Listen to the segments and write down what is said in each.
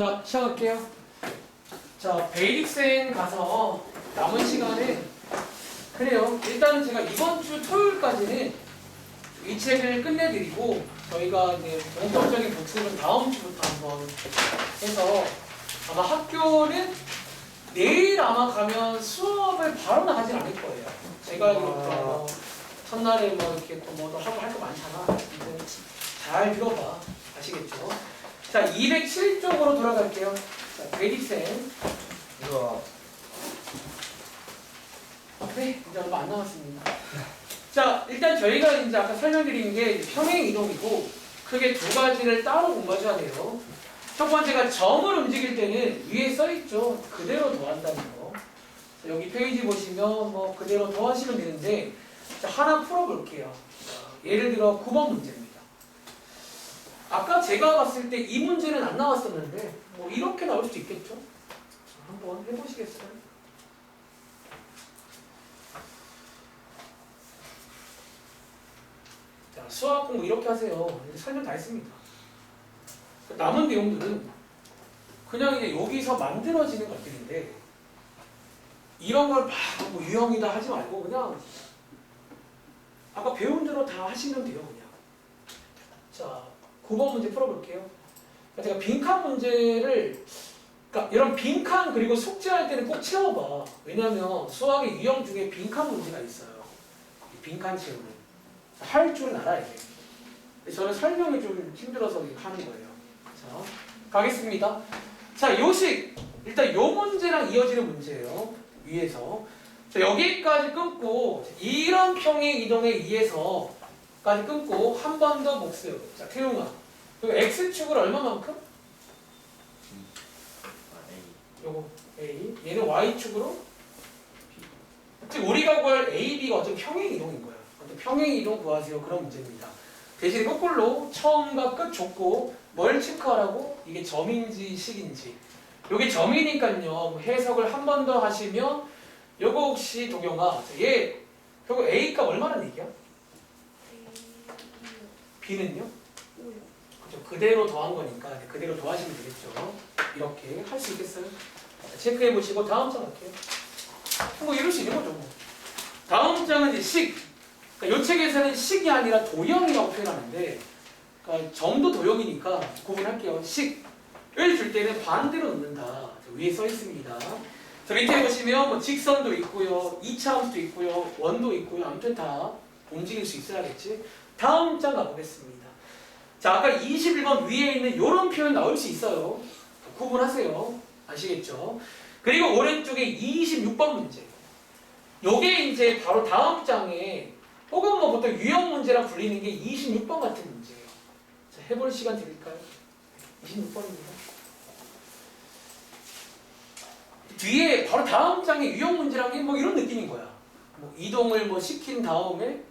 자, 시작할게요. 자, 베이직센 가서 남은 시간에 그래요. 일단은 제가 이번 주 토요일까지는 이 책을 끝내드리고 저희가 이제 본격적인 복습은 다음 주부터 한번 해서 아마 학교는 내일 아마 가면 수업을 바로 나가진 않을 거예요. 제가 알기로 뭐 첫날에 뭐 이렇게 또 뭐도 하고 할 거 많잖아. 근데 잘 들어봐. 아시겠죠? 자, 207쪽으로 돌아갈게요. 자, 베리센. 이거 네, 이제 얼마 안 남았습니다. 자, 일단 저희가 이제 아까 설명드린 게 평행 이동이고 크게 두 가지를 따로 공부하셔야 돼요. 첫 번째가 점을 움직일 때는 위에 써 있죠. 그대로 더한다는 거. 자, 여기 페이지 보시면 뭐 그대로 더하시면 되는데 자, 하나 풀어볼게요. 자, 예를 들어 9번 문제입니다. 아까 제가 봤을 때 이 문제는 안 나왔었는데 뭐 이렇게 나올 수도 있겠죠. 자, 한번 해보시겠어요? 자, 수학 공부 이렇게 하세요. 설명 다 했습니다. 남은 내용들은 그냥 이제 여기서 만들어지는 것들인데 이런 걸막 뭐 유형이다 하지 말고 그냥 아까 배운 대로 다 하시면 돼요, 그냥. 자, 9번 문제 풀어볼게요. 그러니까 제가 빈칸 문제를 그러니까 이런 빈칸 그리고 숙제할 때는 꼭 채워봐. 왜냐하면 수학의 유형 중에 빈칸 문제가 있어요. 이 빈칸 채우는. 할 줄은 알아야 돼. 저는 설명이 좀 힘들어서 하는 거예요. 자, 가겠습니다. 자, 요식. 일단 요 문제랑 이어지는 문제예요. 위에서. 자, 여기까지 끊고, 이런 평행 이동에 의해서까지 끊고, 한 번 더 복습. 자, 태용아. 그 X축을 얼마만큼? 요거 A. 얘는 Y축으로? 즉, 우리가 구할 A, B가 어떤 평행 이동인 거야. 어떤 평행 이동 구하세요. 그런 문제입니다. 대신 거꾸로 처음과 끝 줬고 뭘 체크하라고? 이게 점인지 식인지. 요게 점이니까요. 해석을 한 번 더 하시면 요거 혹시 도경아 얘 결국 A 값 얼마나 얘기야? B는요? 그대로 더한 거니까 그대로 더하시면 되겠죠. 이렇게 할 수 있겠어요? 자, 체크해 보시고 다음 장 할게요. 뭐 이럴 수 있는 거죠. 뭐. 다음 장은 이제 식. 그러니까 이 책에서는 식이 아니라 도형이라고 표현하는데 그러니까 점도 도형이니까 구분할게요. 식을 줄 때는 반대로 넣는다. 저 위에 써 있습니다. 저 밑에 보시면 뭐 직선도 있고요, 이차함수도 있고요, 원도 있고요. 아무튼 다 움직일 수 있어야겠지. 다음 장 가보겠습니다. 자, 아까 21번 위에 있는 이런 표현 나올 수 있어요. 구분하세요. 아시겠죠? 그리고 오른쪽에 26번 문제. 요게 이제 바로 다음 장에 혹은 뭐 보통 유형 문제라 불리는 게 26번 같은 문제예요. 자, 해볼 시간 드릴까요? 26번입니다. 뒤에 바로 다음 장에 유형 문제란 게뭐 이런 느낌인 거야. 뭐 이동을 뭐 시킨 다음에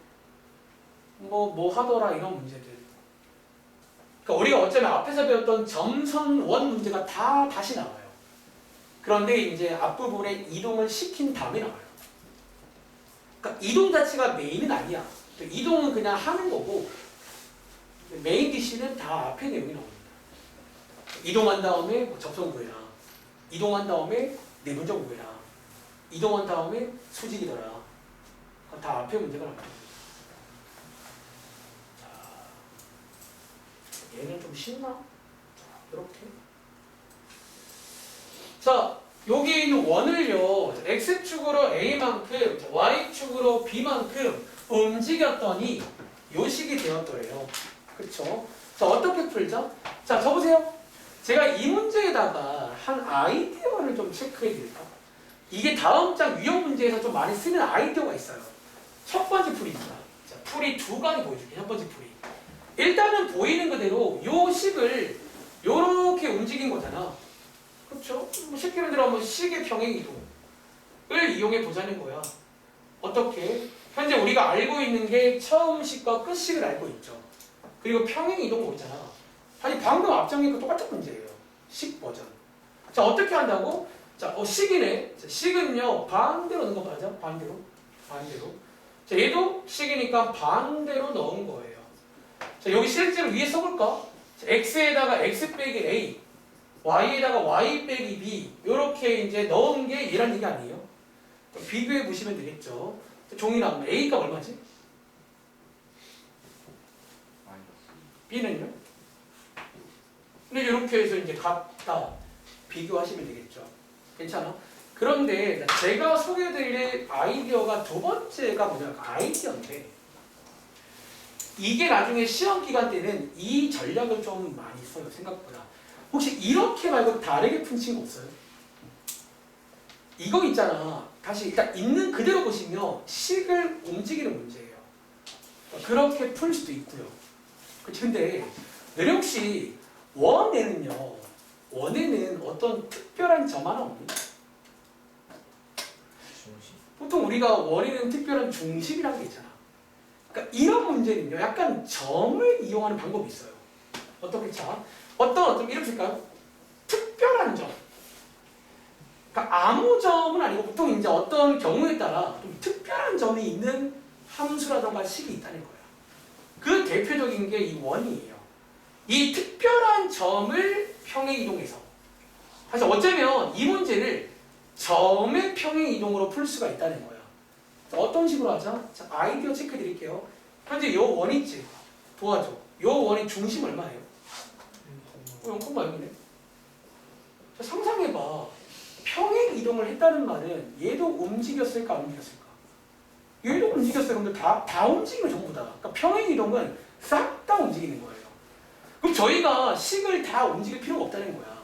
뭐 뭐 하더라 이런 문제들. 그러니까 우리가 어쩌면 앞에서 배웠던 점선원 문제가 다 다시 나와요. 그런데 이제 앞부분에 이동을 시킨 다음에 나와요. 그러니까 이동 자체가 메인은 아니야. 이동은 그냥 하는 거고 메인 DC는 다 앞에 내용이 나옵니다. 이동한 다음에 뭐 접속 구해라. 이동한 다음에 내분적 구해라. 이동한 다음에 수직이더라. 다 앞에 문제가 나옵니다. 얘는 좀 쉽나? 자, 이렇게. 자, 여기 있는 원을요, x축으로 a만큼, y축으로 b만큼 움직였더니 요식이 되었더래요. 그쵸? 자, 어떻게 풀죠? 자, 저 보세요. 제가 이 문제에다가 한 아이디어를 좀 체크해 드릴까? 이게 다음 장 유형 문제에서 좀 많이 쓰는 아이디어가 있어요. 첫 번째 풀이입니다. 자, 풀이 두 가지 보여줄게요. 첫 번째 풀이. 일단은 보이는 그대로 요 식을 요렇게 움직인 거잖아. 그렇죠? 뭐 쉽게 말하면 식의 평행 이동을 이용해 보자는 거야. 어떻게? 현재 우리가 알고 있는 게 처음 식과 끝 식을 알고 있죠. 그리고 평행 이동 거 있잖아. 아니 방금 앞장인 거 똑같은 문제예요. 식 버전. 자 어떻게 한다고? 자 어, 식이네. 자, 식은요 반대로 넣은 거 맞아? 반대로. 반대로. 자 얘도 식이니까 반대로 넣은 거예요. 자 여기 실제로 위에 써볼까? 자, x에다가 x 빼기 a y에다가 y 빼기 b 이렇게 이제 넣은 게 얘란 얘기 아니에요? 또 비교해 보시면 되겠죠. 종이 나오면 a가 얼마지? b는요? 근데 이렇게 해서 이제 갖다 비교하시면 되겠죠. 괜찮아? 그런데 제가 소개해드릴 아이디어가 두 번째가 뭐냐? 아이디어인데 이게 나중에 시험 기간 때는 이 전략을 좀 많이 써요 생각보다. 혹시 이렇게 말고 다르게 푼 친구 없어요? 이거 있잖아. 다시 일단 있는 그대로 보시면 식을 움직이는 문제예요. 그렇게 풀 수도 있고요. 근데 너네 혹시 원에는요. 원에는 어떤 특별한 점 하나 없니? 보통 우리가 원에는 특별한 중심이라는 게 있잖아. 그러니까 이런 문제는요. 약간 점을 이용하는 방법이 있어요. 어떻게 자? 어떤 어떤 이렇게 쓸까요? 특별한 점. 그러니까 아무 점은 아니고 보통 이제 어떤 경우에 따라 좀 특별한 점이 있는 함수라던가 식이 있다는 거야. 그 대표적인 게 이 원이에요. 이 특별한 점을 평행 이동해서 사실 어쩌면 이 문제를 점의 평행 이동으로 풀 수가 있다는 거야. 자, 어떤 식으로 하자? 자, 아이디어 체크 드릴게요. 현재 요 원 있지? 도와줘. 요 원의 중심 얼마예요? 어, 0,6이네. 자, 상상해봐. 평행 이동을 했다는 말은 얘도 움직였을까 안 움직였을까? 얘도 움직였어요. 근데 다, 다 움직이면 전부 다. 그러니까 평행 이동은 싹 다 움직이는 거예요. 그럼 저희가 식을 다 움직일 필요가 없다는 거야.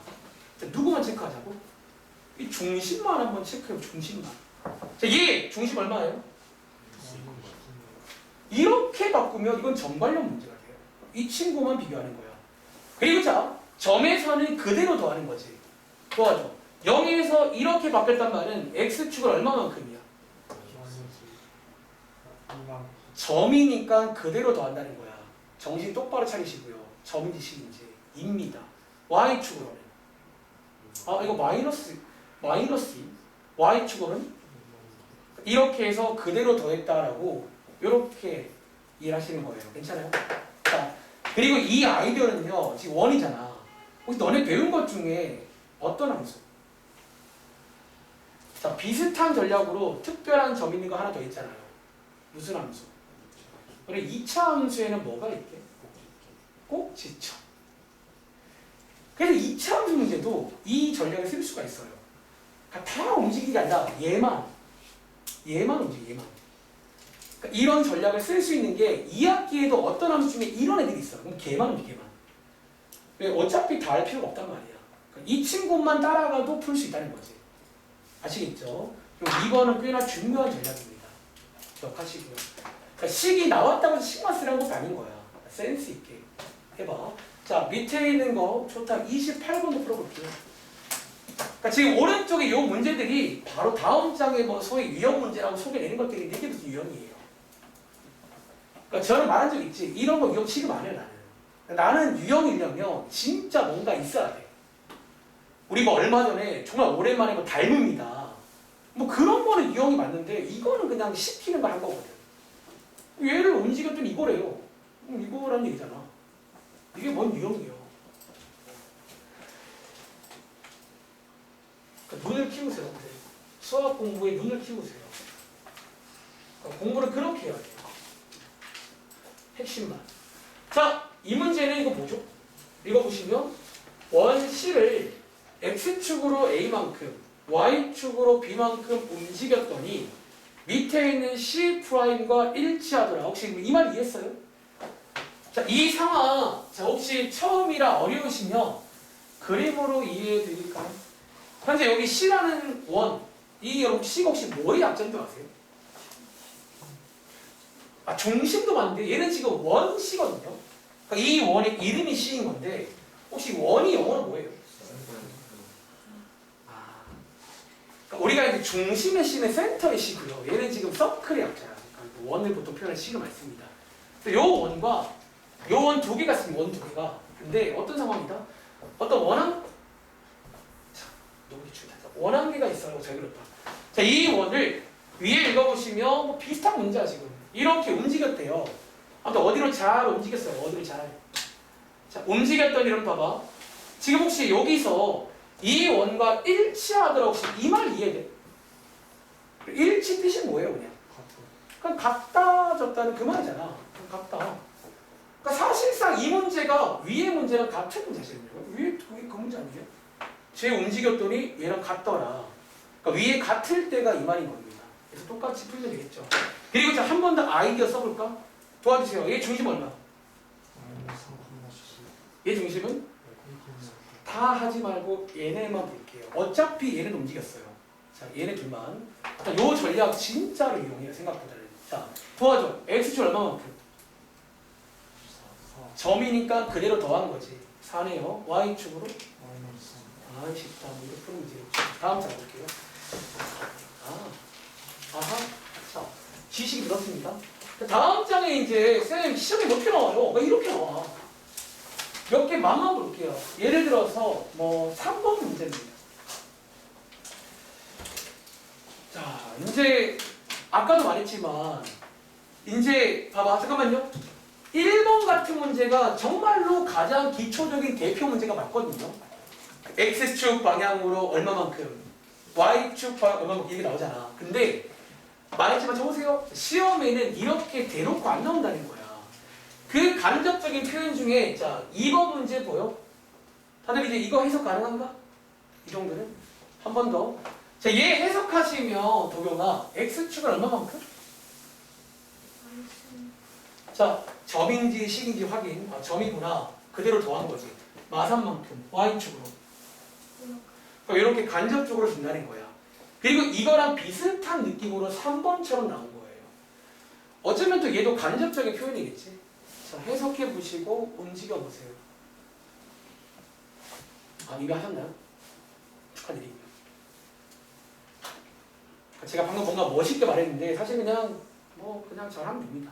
자, 누구만 체크하자고? 이 중심만 한번 체크해요. 중심만. 자, 얘 중심 얼마예요? 이렇게 바꾸면 이건 정관련 문제가 돼요. 이 친구만 비교하는 거야. 그리고 자, 점에서는 그대로 더하는 거지. 도와줘. 0에서 이렇게 바뀌었단 말은 x축을 얼마만큼이야? 점이니까 그대로 더한다는 거야. 정신 똑바로 차리시고요. 점인지 식인지 입니다. y축으로는 아 이거 마이너스 마이너스 y축으로는 이렇게 해서 그대로 더했다라고 이렇게 이해하시는 거예요. 괜찮아요? 자 그리고 이 아이디어는요 지금 원이잖아. 혹시 너네 배운 것 중에 어떤 함수? 자 비슷한 전략으로 특별한 점 있는 거 하나 더 있잖아요. 무슨 함수? 우리 2차 함수에는 뭐가 있게? 꼭지점. 그래서 2차 함수 문제도 이 전략을 쓸 수가 있어요. 그러니까 다게 아니라 얘만, 얘만 움직여, 얘만. 그러니까 이런 전략을 쓸 수 있는 게 2학기에도 어떤 함수 중에 이런 애들이 있어. 그럼 걔만 움직여. 왜? 어차피 다 할 필요가 없단 말이야. 그러니까 이 친구만 따라가도 풀 수 있다는 거지. 아시겠죠? 그럼 이거는 꽤나 중요한 전략입니다. 기억하시고요. 그러니까 식이 나왔다고 해서 식만 쓰라는 것도 아닌 거야. 센스 있게 해봐. 자 밑에 있는 거 좋다. 28번도 풀어볼게요. 그러니까 지금 오른쪽에 이 문제들이 바로 다음 장에 뭐 소위 유형 문제라고 소개내는 것들이 되게 무슨 유형이에요. 그러니까 저는 말한 적 있지. 이런 거 유형 취급 안 해요 나는. 나는 유형이려면 진짜 뭔가 있어야 돼. 우리 뭐 얼마 전에 정말 오랜만에 뭐 닮음이다. 뭐 그런 거는 유형이 맞는데 이거는 그냥 시키는 걸한 거거든. 얘를 움직였더니 이거래요. 음, 이거란 얘기잖아. 이게 뭔 유형이에요? 그러니까 눈을 키우세요. 네. 수학 공부에 눈을 키우세요. 그러니까 공부를 그렇게 해야 돼요. 핵심만. 자, 이 문제는 이거 뭐죠? 읽어보시면 원 C를 X축으로 A만큼 Y축으로 B만큼 움직였더니 밑에 있는 C'과 일치하더라. 혹시 이 말 이해했어요? 자, 이 상황, 자, 혹시 처음이라 어려우시면 그림으로 이해해 드릴까요? 현재 여기 C라는 원, 이 여러분 C가 혹시 뭐의 약점인지 아세요? 아, 중심도 맞는데 얘는 지금 원 C거든요. 그러니까 이 원의 이름이 C인 건데 혹시 원이 영어로 뭐예요? 아, 그러니까 우리가 이제 중심의 C는 센터의 C고요. 얘는 지금 서클의 약자야. 그러니까 원을 보통 표현할 씁니다. 근데 요 원과 요 원 두 개가 있으면 원두 개가. 근데 어떤 상황이다? 어떤 원한. 원한계가 있어요. 잘 그렸다. 자, 이 원을 위에 읽어보시면 뭐 비슷한 문제야 지금. 이렇게 움직였대요. 아무튼 어디로 잘 움직였어요. 어디로 잘. 자, 움직였더니 이런 봐봐. 지금 혹시 여기서 이 원과 일치하더라고 혹시 이 말 이해돼? 일치 뜻이 뭐예요 그냥? 그냥 같다 졌다는 그 말이잖아. 같다. 그러니까 사실상 이 문제가 위의 문제랑 같은 문제거든요. 위에 그 문제 아니에요? 쟤 움직였더니 얘랑 같더라. 그러니까 위에 같을 때가 이 말인 겁니다. 그래서 똑같이 풀면 되겠죠. 그리고 자한번 더 아이디어 써볼까? 도와주세요. 얘 중심 얼마? 얘 중심은 다 하지 말고 얘네만 볼게요. 어차피 얘는 움직였어요. 자, 얘네 둘만. 자, 요 전략 진짜로 이용해요. 생각보다는. 자, 도와줘. x축 얼마만큼? 점이니까 그대로 더한 거지. 4네요. y축으로? 아, 쉽다. 뭐 풀면 되겠죠. 다음 장 볼게요. 아, 아하. 자, 지식이 들었습니다. 자, 다음 장에 이제 쌤 시험이 몇개 나와요? 왜 이렇게 나와? 몇개 만만 볼게요. 예를 들어서 뭐 3번 문제입니다. 자, 이제 아까도 말했지만 이제 봐봐 잠깐만요. 1번 같은 문제가 정말로 가장 기초적인 대표 문제가 맞거든요. X축 방향으로 얼마만큼, y축 방향 얼마만큼 이게 나오잖아. 근데 말했지만 쳐보세요. 시험에는 이렇게 대놓고 안 나온다는 거야. 그 간접적인 표현 중에 자 2번 문제 보여? 다들 이제 이거 해석 가능한가? 이 정도는? 한 번 더. 자, 얘 해석하시면 도경아 x축은 얼마만큼? 자, 점인지 식인지 확인. 아, 점이구나. 그대로 더한 거지. 마산만큼 y축으로. 그러니까 이렇게 간접적으로 준다는 거야. 그리고 이거랑 비슷한 느낌으로 3번처럼 나온 거예요. 어쩌면 또 얘도 간접적인 표현이겠지. 자, 해석해 보시고 움직여 보세요. 아, 이미 하셨나요? 축하드립니다. 제가 방금 뭔가 멋있게 말했는데 사실 그냥 뭐 그냥 잘하면 됩니다.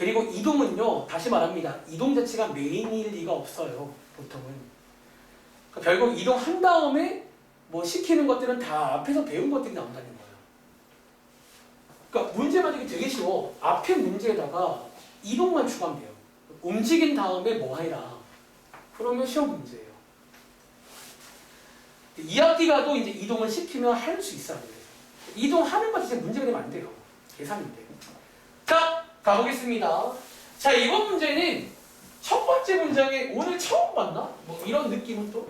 그리고 이동은요 다시 말합니다. 이동 자체가 메인일 리가 없어요. 보통은. 그러니까 결국 이동한 다음에 뭐 시키는 것들은 다 앞에서 배운 것들이 나온다는 거예요. 그러니까 문제 만들기 되게 쉬워. 앞에 문제에다가 이동만 추가하면 돼요. 움직인 다음에 뭐 해라. 그러면 시험 문제예요. 이학기 가도 이제 이동을 시키면 할 수 있어야 돼요. 이동하는 것 자체 문제가 되면 안 돼요. 계산인데. 자, 가보겠습니다. 자, 이번 문제는 첫 번째 문장에 오늘 처음 봤나? 뭐 이런 느낌은 또.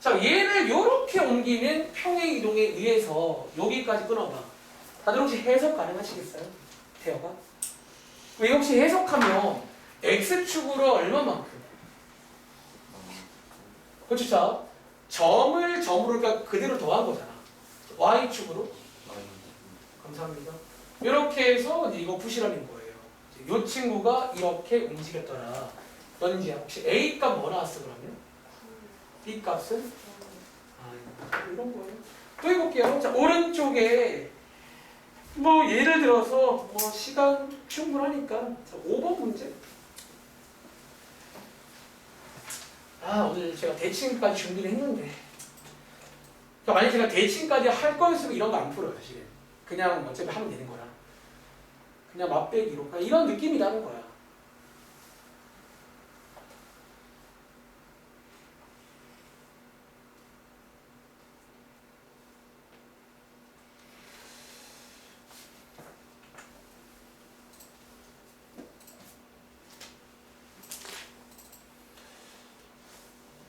자, 얘를 이렇게 옮기는 평행 이동에 의해서 여기까지 끊어봐. 다들 혹시 해석 가능하시겠어요? 태어가? 왜 혹시 해석하면 x축으로 얼마만큼? 그렇죠? 자, 점을 점으로 그러니까 그대로 더한 거잖아. y축으로. 감사합니다. 이렇게 해서 이제 이거 푸시라는 거예요. 이 친구가 이렇게 움직였더라. 연지 혹시 a 값 뭐 나왔어 그러면? b 값은? 아, 이런 거예요. 또 해볼게요. 자 오른쪽에 뭐 예를 들어서 뭐 시간 충분하니까 자, 5번 문제. 아 오늘 제가 대칭까지 준비를 했는데 그러니까 만약 제가 대칭까지 할 거였으면 이런 거 안 풀어요 사실은 그냥 어차피 하면 되는 거라 그냥 맛배기로 이런 느낌이라는 거야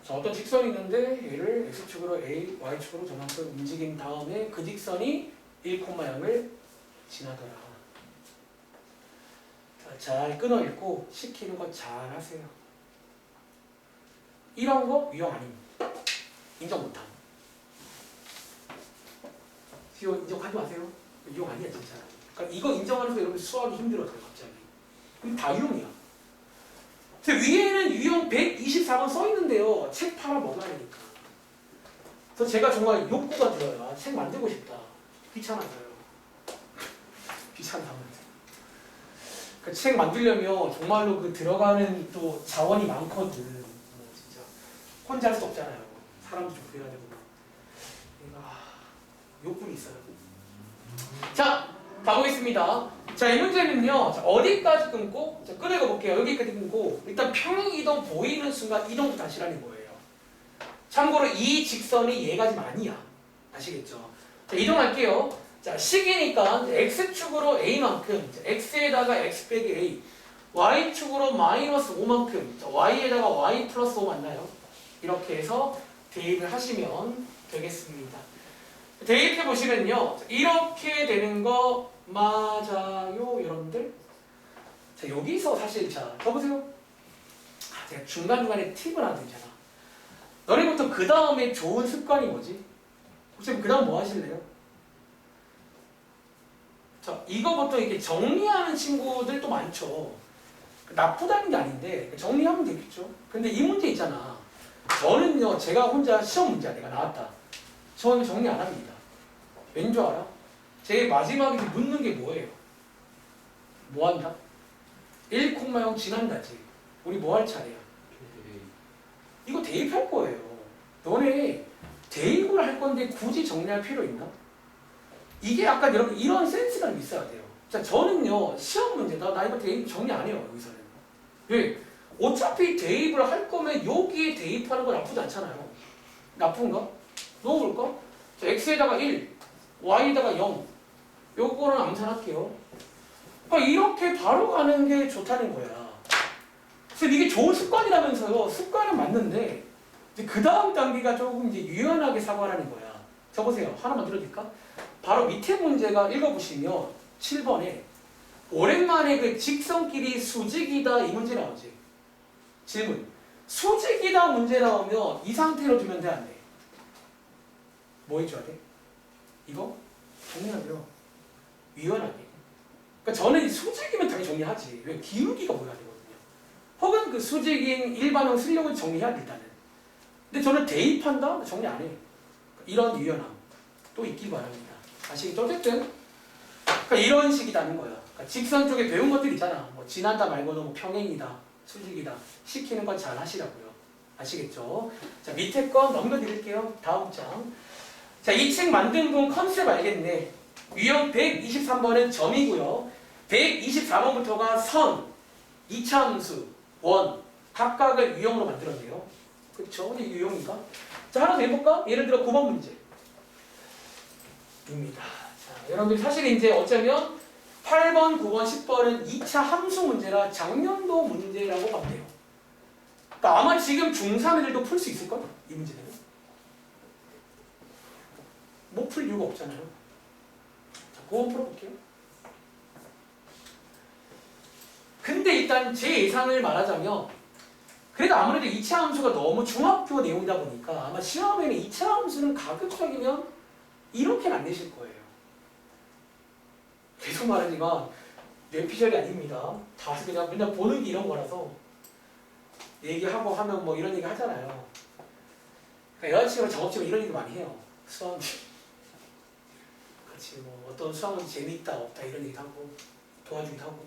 자, 어떤 직선이 있는데 얘를 x축으로 a, y축으로 저만큼 움직인 다음에 그 직선이 1,0을 지나더라. 자, 잘 끊어 읽고 시키는 거 잘 하세요. 이런 거 유형 아닙니다. 인정 못함. 이거 인정하지 마세요. 유형 아니야 진짜. 그러니까 이거 인정하면서 여러분 수학이 힘들어져요 갑자기. 이거 다 유형이야. 제 위에는 유형 124번 써 있는데요. 책 팔아 먹어야 되니까. 그래서 제가 정말 욕구가 들어요. 아, 책 만들고 싶다. 귀찮아서요. 귀찮아서. 그책 만들려면 정말로 그 들어가는 또 자원이 많거든. 뭐 진짜 혼자 할 수 없잖아요. 사람도 좀 그래야 되고. 내가 욕구는 있어요. 자, 가보겠습니다. 자, 이 문제는요. 자, 어디까지 끊고? 자, 끊어가 볼게요. 여기까지 끊고 일단 평행 이동 보이는 순간 이동부터 하시라는 거예요. 참고로 이 직선이 얘가 지금 아니야. 아시겠죠? 자, 이동할게요. 자, 식이니까 x축으로 a만큼 자, x에다가 x 빼기 a y축으로 마이너스 5만큼 자, y에다가 y 플러스 5 맞나요? 이렇게 해서 대입을 하시면 되겠습니다. 대입해 보시면요. 자, 이렇게 되는 거 맞아요, 여러분들? 자, 여기서 사실 자, 여보세요? 아, 제가 중간중간에 팁을 하나 드리잖아. 너네부터 그 다음에 좋은 습관이 뭐지? 혹시 그 다음 뭐 하실래요? 자, 이거부터 이렇게 정리하는 친구들도 많죠. 나쁘다는 게 아닌데 정리하면 되겠죠. 근데 이 문제 있잖아. 저는요, 제가 혼자 시험 문제야. 내가 나왔다. 저는 정리 안 합니다. 왠 줄 알아? 제일 마지막에 묻는 게 뭐예요? 뭐 한다? 1,0 지난다지. 우리 뭐 할 차례야? 이거 대입할 거예요. 너네 대입을 할 건데 굳이 정리할 필요 있나? 이게 약간 여러분 이런 센스가 좀 있어야 돼요. 자, 저는요 시험 문제다. 나 이거 대입 정리 안 해요 여기서는. 왜? 어차피 대입을 할 거면 여기에 대입하는 건 나쁘지 않잖아요. 나쁜가? 넣어볼까? 자, x에다가 1, y에다가 0. 요거는 암산할게요. 그러니까 이렇게 바로 가는 게 좋다는 거야. 그래서 이게 좋은 습관이라면서요. 습관은 맞는데 그 다음 단계가 조금 이제 유연하게 사고하라는 거야. 저 보세요. 하나만 들어줄까? 바로 밑에 문제가 읽어보시면 7번에 오랜만에 그 직선끼리 수직이다 이 문제 나오지. 질문. 수직이다 문제 나오면 이 상태로 두면 돼, 안 돼? 뭐 해줘야 돼? 이거? 정리하죠. 유연하게. 그러니까 저는 수직이면 당연히 정리하지. 왜? 기울기가 보여야 되거든요. 혹은 그 수직인 일반형 쓰려고 정리해야 돼, 일단은. 근데 저는 대입한다? 정리 안 해. 이런 유연함 또 있기 바랍니다. 아시겠죠? 어쨌든 그러니까 이런 식이다는 거야. 그러니까 직선 쪽에 배운 것들 있잖아. 뭐 지난다 말고는 뭐 평행이다, 수직이다 시키는 건 잘 하시라고요. 아시겠죠? 자 밑에 건 넘겨드릴게요. 다음 장. 자이 책 만든 분 컨셉 알겠네. 유형 123번은 점이고요. 124번부터가 선, 이차함수, 원 각각을 유형으로 만들었네요. 그렇죠? 이게 유형인가? 자 하나 더 해볼까? 예를 들어 9번 문제. 입니다. 자, 여러분들 사실 이제 어쩌면 8번, 9번, 10번은 2차 함수 문제라 작년도 문제라고 돼요. 그러니까 아마 지금 중3 애들도 풀 수 있을걸? 이 문제는. 못 풀 이유가 없잖아요. 자, 그거 풀어볼게요. 근데 일단 제 예상을 말하자면 그래도 아무래도 2차 함수가 너무 중학교 내용이다 보니까 아마 시험에는 2차 함수는 가급적이면 이렇게는 안 내실 거예요. 계속 말하지만 뇌피셜이 아닙니다. 다 그냥 맨날 보는 게 이런 거라서 얘기하고 하면 뭐 이런 얘기 하잖아요. 그러니까 여자친구랑 작업치고 이런 얘기 많이 해요. 수학 같이 뭐 어떤 수학은 재밌다 없다 이런 얘기도 하고 도와주기도 하고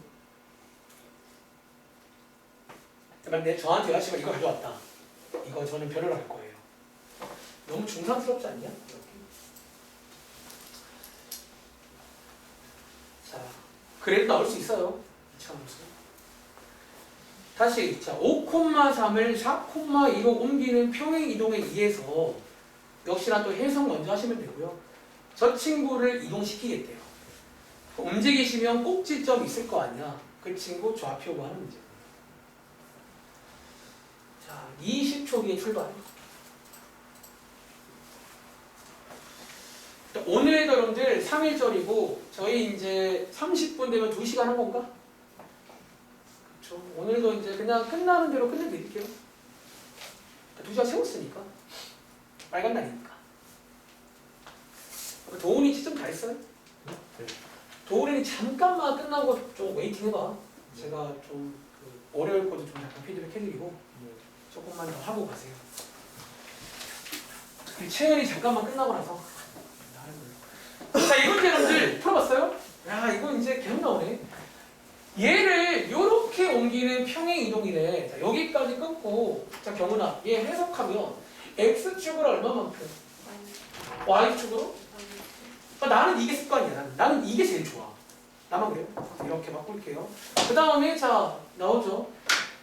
만약에 저한테 여자친구가 이거 가져왔다. 이거 저는 별로로 할 거예요. 너무 중상스럽지 않냐? 이렇게. 자, 그래도 나올 수 있어요. 이차함수. 다시 자 5,3을 4,2로 옮기는 평행 이동에 의해서 역시나 또 해석 먼저 하시면 되고요. 저 친구를 이동시키겠대요. 움직이시면 꼭지점 있을 거 아니야. 그 친구 좌표 구하는 문제. 자, 20초 뒤에 출발. 오늘 여러분들 3일절이고 저희 이제 30분 되면 2시간 한 건가? 그렇죠. 오늘도 이제 그냥 끝나는 대로 끝내드릴게요. 2시간 세웠으니까. 빨간 날이니까. 도훈이 시점 다 했어요? 도훈이 잠깐만 끝나고 좀 웨이팅 해봐. 제가 좀그 어려울 것도 좀 잠깐 피드백 해드리고 조금만 더 하고 가세요. 채연이 잠깐만 끝나고 나서. 자, 이 문제 여러분들 풀어봤어요? 야, 이거 이제 계속 나오네. 얘를 이렇게 옮기는 평행 이동이래. 자, 여기까지 끊고, 자, 경은아, 얘 해석하면 x축으로 얼마만큼? y축으로? 그러니까 나는 이게 습관이야. 나는, 나는 이게 제일 좋아. 나만 그래요? 이렇게 바꿀게요. 그 다음에 자 나오죠.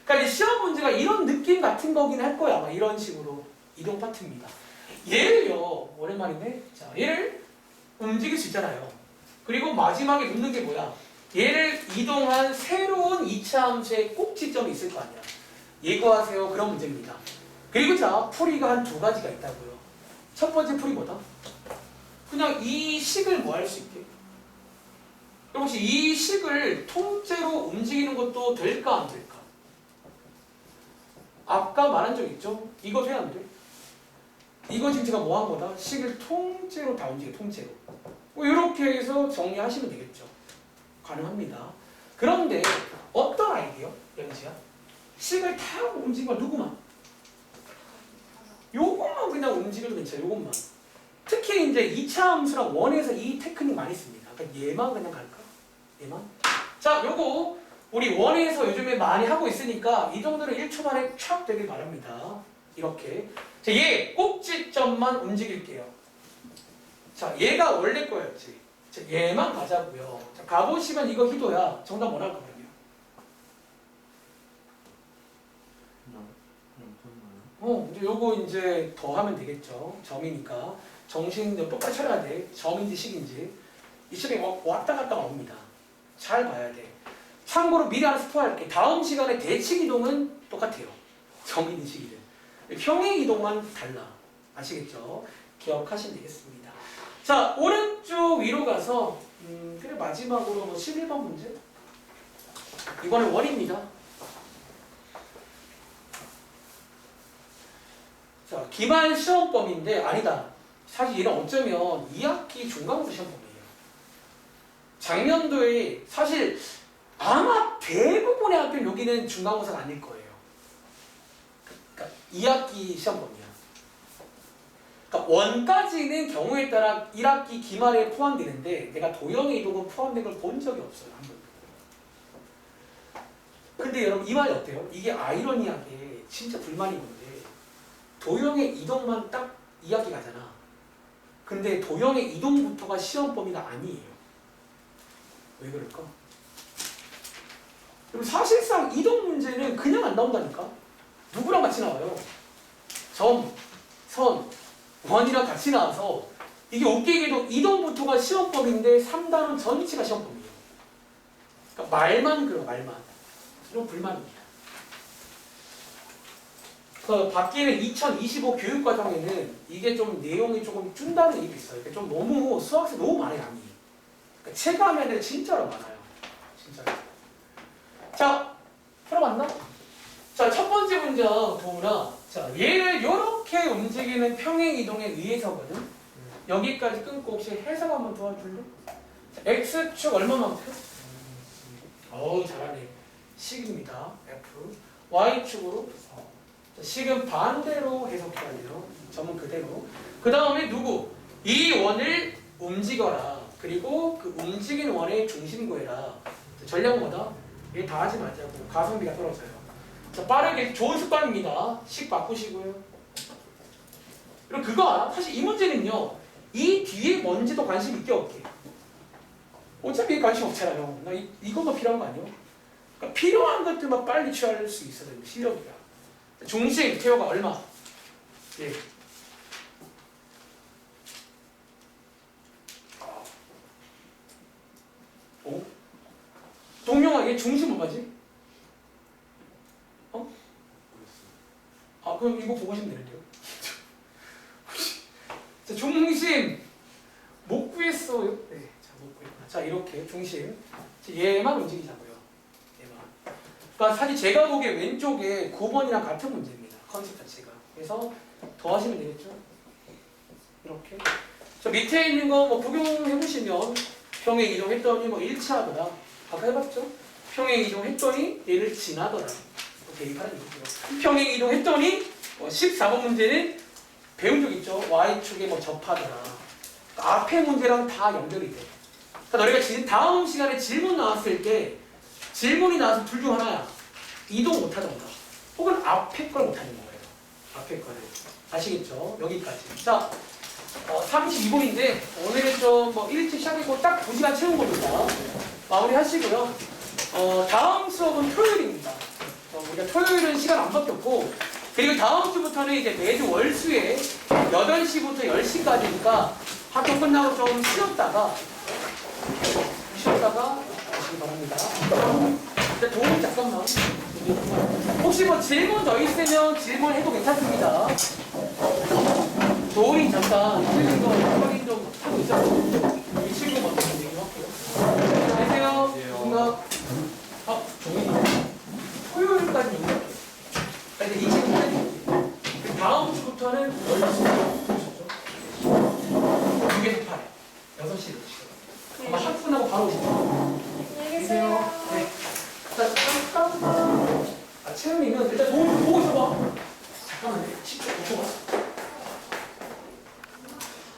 그러니까 이 시험 문제가 이런 느낌 같은 거긴 할 거야. 아마 이런 식으로 이동 파트입니다. 얘를요 오랜만인데 자 얘를 움직일 수 있잖아요. 그리고 마지막에 묻는 게 뭐야? 얘를 이동한 새로운 2차 함수의 꼭지점이 있을 거 아니야. 예고하세요. 그런 문제입니다. 그리고 자 풀이가 한 두 가지가 있다고요. 첫 번째 풀이 뭐다? 그냥 이 식을 뭐 할 수 있게? 그럼 혹시 이 식을 통째로 움직이는 것도 될까 안 될까? 아까 말한 적 있죠? 이거 돼안 돼? 이거 지금 제가 뭐 한 거다? 식을 통째로 다 움직여 통째로 뭐 이렇게 해서 정리하시면 되겠죠 가능합니다 그런데 어떤 아이디어? 영지야? 식을 다 움직이면 누구만? 요것만 그냥 움직여도 괜찮아요 요것만 특히 이제 2차 함수랑 원에서 이 테크닉 많이 씁니다 그러니까 얘만 그냥 갈까? 얘만? 자 요거 우리 원에서 요즘에 많이 하고 있으니까 이 정도는 1초 만에 촥 되길 바랍니다 이렇게 자, 얘 꼭지점만 움직일게요. 자, 얘가 원래 거였지. 자, 얘만 가자고요. 자, 가보시면 이거 희도야. 정답 뭐랄 거거든요. 어, 이제 요거 이제 더 하면 되겠죠. 점이니까. 정신 똑같이 차려야 돼. 점인지 식인지. 이 시간에 와- 왔다 갔다 옵니다. 잘 봐야 돼. 참고로 미리 하나 스포할게. 다음 시간에 대칭 이동은 똑같아요. 점이든 식이든. 평행 이동만 달라. 아시겠죠? 기억하시면 되겠습니다. 자, 오른쪽 위로 가서 음, 그래 마지막으로 뭐 11번 문제. 이거는 원입니다. 자, 기말 시험범인데 아니다. 사실 얘는 어쩌면 2학기 중간고사 시험범이에요. 작년도에 사실 아마 대부분의 학교는 여기는 중간고사가 아닐 거예요. 그러니까 2학기 시험범이야. 그러니까 원까지는 경우에 따라 1학기 기말에 포함되는데 내가 도형의 이동은 포함된 걸 본 적이 없어요. 한 번도. 근데 여러분 이 말이 어때요? 이게 아이러니하게 진짜 불만인 건데 도형의 이동만 딱 2학기 가잖아. 근데 도형의 이동부터가 시험 범위가 아니에요. 왜 그럴까? 그리고 사실상 이동 문제는 그냥 안 나온다니까? 누구랑 같이 나와요? 점, 선, 원이랑 같이 나와서 이게 웃기게도 이동부터가 시험법인데 3단원 전체가 시험법이에요. 그러니까 말만 그래요, 말만. 이런 불만입니다. 그 바뀌는 2025 교육과정에는 이게 좀 내용이 조금 준다는 얘기도 있어요. 그러니까 좀 너무 수학생 너무 많이 남이. 그러니까 체감에는 진짜로 많아요. 진짜로. 자, 풀어봤나? 자, 첫 번째 문제 도우나 자, 얘를 이렇게 움직이는 평행 이동에 의해서거든. 여기까지 끊고 혹시 해석 한번 도와줄래? 자, x축 얼마만큼? 어우 잘하네. 식입니다. f. y축으로 4. 자, 식은 반대로 해석해야 돼요. 점은 그대로. 그 다음에 누구? 이 원을 움직여라. 그리고 그 움직이는 원의 중심 구해라. 자, 전략 뭐다? 얘 다 하지 말자고. 가성비가 떨어져요. 자, 빠르게 좋은 습관입니다. 식 바꾸시고요. 그리고 그거 알아? 사실 이 문제는요. 이 뒤에 뭔지도 관심 있게 없게. 어차피 관심 없잖아요. 나 이, 이것만 필요한 거 아니에요? 그러니까 필요한 것들만 빨리 취할 수 있어야 되는 실력이야. 중심 태호가 얼마? 예. 오? 동명아 얘 중심 뭐가지? 아 그럼 이거 보고 하시면 되는데요. 자 중심 못 구했어요. 네, 자못 구했구나. 자 이렇게 중심 자, 얘만 움직이자고요. 얘만. 그러니까 사실 제가 보기에 왼쪽에 9번이랑 같은 문제입니다. 컨셉 자체가. 그래서 더 하시면 되겠죠. 이렇게. 저 밑에 있는 거뭐 적용해 보시면 평행 이동했더니 뭐 1차더라. 아까 해봤죠? 평행 이동했더니 얘를 지나더라. 뭐 대입하는 얘기고요. 평행 이동했더니 뭐 14번 문제는 배운 적 있죠? Y축에 뭐 접하더라. 그러니까 앞에 문제랑 다 연결이 돼. 그러니까 너희가 지- 다음 시간에 질문 나왔을 때 질문이 나와서 둘 중 하나야. 이동 못하던가. 혹은 앞에 걸 못하는 거예요. 앞에 거를. 아시겠죠? 여기까지. 자, 어, 32분인데 오늘은 좀 뭐 일찍 시작했고 딱 2시간 채운 겁니다. 마무리 하시고요. 어, 다음 수업은 토요일입니다. 어, 우리가 토요일은 시간 안 바뀌었고, 그리고 다음 주부터는 이제 매주 월수에 8시부터 10시까지니까 학교 끝나고 좀 쉬었다가, 쉬었다가 하시기 바랍니다. 일단 도움 잠깐만. 혹시 뭐 질문 더 있으면 질문해도 괜찮습니다. 도움이 잠깐 틀린 거 확인 좀 하고 있어요. 이 친구 먼저 얘기 좀 할게요. 안녕하세요. 아, 종이. 토요일까지 연락해요. 근데 이 친구는 그 다음 주 부터는 월수죠. 두개서 팔아요. 6시에 오시죠. 아마 한 푼하고 바로 오시죠. 안녕히 계세요. 네. 자, 잠깐. 아, 채연이는 일단 도움 좀 보고 있어봐. 잠깐만요. 10초, 5초 봐.